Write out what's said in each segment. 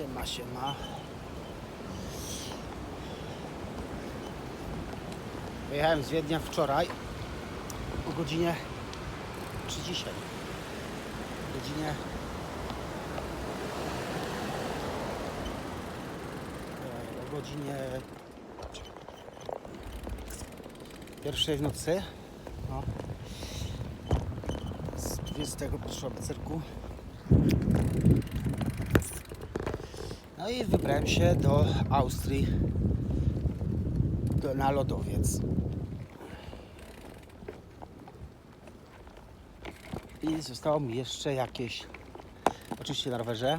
Siema, siema. Wyjechałem z Wiednia wczoraj o godzinie czy dzisiaj? O godzinie o godzinie pierwszej w nocy no. z 21 cyrku no i wybrałem się do Austrii do, na lodowiec. I zostało mi jeszcze jakieś oczywiście na rowerze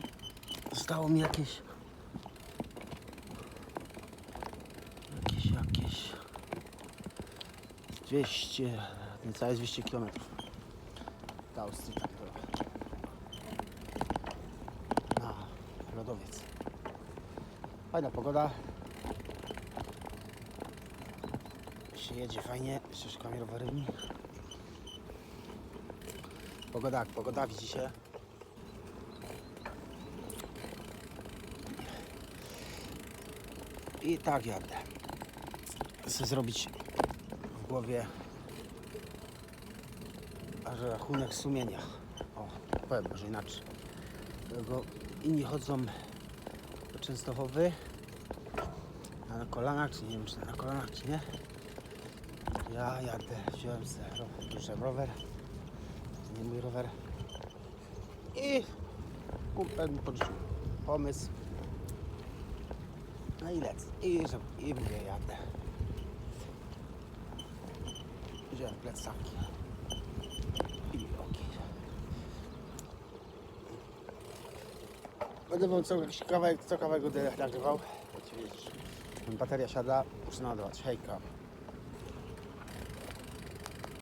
zostało mi jakieś jakieś jakieś 200 niecałe 200 km do Austrii tak było na lodowiec fajna pogoda się jedzie fajnie ścieżkami rowerowymi Pogoda jak pogoda, widzicie? I tak jadę. Chcę zrobić w głowie rachunek sumienia. O, powiem może inaczej. Dlatego inni chodzą Częstochowy na kolanach, czy nie wiem, czy na kolanach, czy nie. Ja jadę, wziąłem sobie, ro- wziąłem rower nie mój rower. I kumpel mi podrzucił pomysł. No i lecę. I, że- i mówię, jadę. Wziąłem plecaki. I oki. Będę wam jakiś kawałek, co kawałek będę nagrywał. Bateria siada, muszę naładować. Hejka.